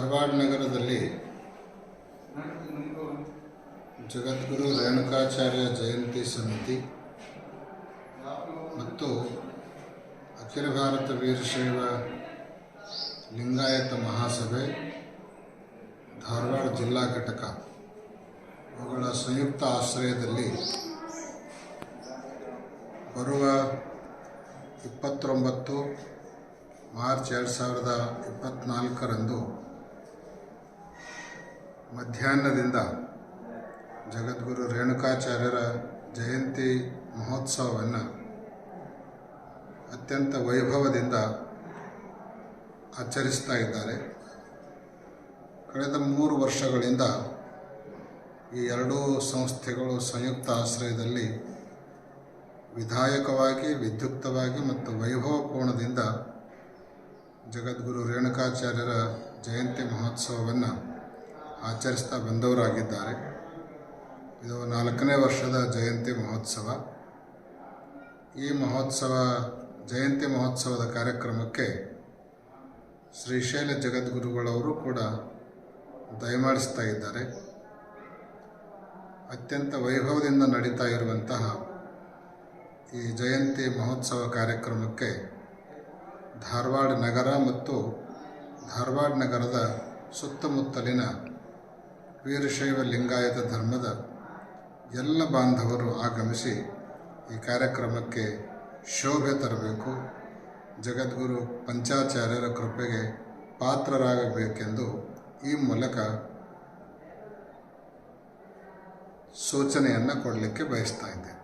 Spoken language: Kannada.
ಧಾರವಾಡ ನಗರದಲ್ಲಿ ಜಗದ್ಗುರು ರೇಣುಕಾಚಾರ್ಯ ಜಯಂತಿ ಸಮಿತಿ ಮತ್ತು ಅಖಿಲ ಭಾರತ ವೀರಶೈವ ಲಿಂಗಾಯತ ಮಹಾಸಭೆ, ಧಾರವಾಡ ಜಿಲ್ಲಾ ಘಟಕ, ಅವುಗಳ ಸಂಯುಕ್ತ ಆಶ್ರಯದಲ್ಲಿ ಬರುವ ಇಪ್ಪತ್ತೊಂಬತ್ತು ಮಾರ್ಚ್ ಎರಡು ಸಾವಿರದ ಇಪ್ಪತ್ತ್ನಾಲ್ಕರಂದು ಮಧ್ಯಾಹ್ನದಿಂದ ಜಗದ್ಗುರು ರೇಣುಕಾಚಾರ್ಯರ ಜಯಂತಿ ಮಹೋತ್ಸವವನ್ನು ಅತ್ಯಂತ ವೈಭವದಿಂದ ಆಚರಿಸ್ತಾ ಇದ್ದಾರೆ. ಕಳೆದ ಮೂರು ವರ್ಷಗಳಿಂದ ಈ ಎರಡೂ ಸಂಸ್ಥೆಗಳು ಸಂಯುಕ್ತ ಆಶ್ರಯದಲ್ಲಿ ವಿಧಾಯಕವಾಗಿ, ವಿದ್ಯುಕ್ತವಾಗಿ ಮತ್ತು ವೈಭವಪೂರ್ಣದಿಂದ ಜಗದ್ಗುರು ರೇಣುಕಾಚಾರ್ಯರ ಜಯಂತಿ ಮಹೋತ್ಸವವನ್ನು ಆಚರಿಸ್ತಾ ಬಂದವರಾಗಿದ್ದಾರೆ. ಇದು ನಾಲ್ಕನೇ ವರ್ಷದ ಜಯಂತಿ ಮಹೋತ್ಸವ. ಈ ಮಹೋತ್ಸವ, ಜಯಂತಿ ಮಹೋತ್ಸವದ ಕಾರ್ಯಕ್ರಮಕ್ಕೆ ಶ್ರೀಶೈಲ ಜಗದ್ಗುರುಗಳವರು ಕೂಡ ದಯಮಾಡಿಸ್ತಾ ಇದ್ದಾರೆ. ಅತ್ಯಂತ ವೈಭವದಿಂದ ನಡೀತಾ ಇರುವಂತಹ ಈ ಜಯಂತಿ ಮಹೋತ್ಸವ ಕಾರ್ಯಕ್ರಮಕ್ಕೆ ಧಾರವಾಡ ನಗರ ಮತ್ತು ಧಾರವಾಡ ನಗರದ ಸುತ್ತಮುತ್ತಲಿನ ವೀರಶೈವ ಲಿಂಗಾಯತ ಧರ್ಮದ ಎಲ್ಲ ಬಾಂಧವರು ಆಗಮಿಸಿ ಈ ಕಾರ್ಯಕ್ರಮಕ್ಕೆ ಶೋಭೆ ತರಬೇಕು. ಜಗದ್ಗುರು ಪಂಚಾಚಾರ್ಯರ ಕೃಪೆಗೆ ಪಾತ್ರರಾಗಬೇಕೆಂದು ಈ ಮೂಲಕ ಸೂಚನೆಯನ್ನು ಕೊಡಲಿಕ್ಕೆ ಬಯಸ್ತಾ ಇದ್ದೇನೆ.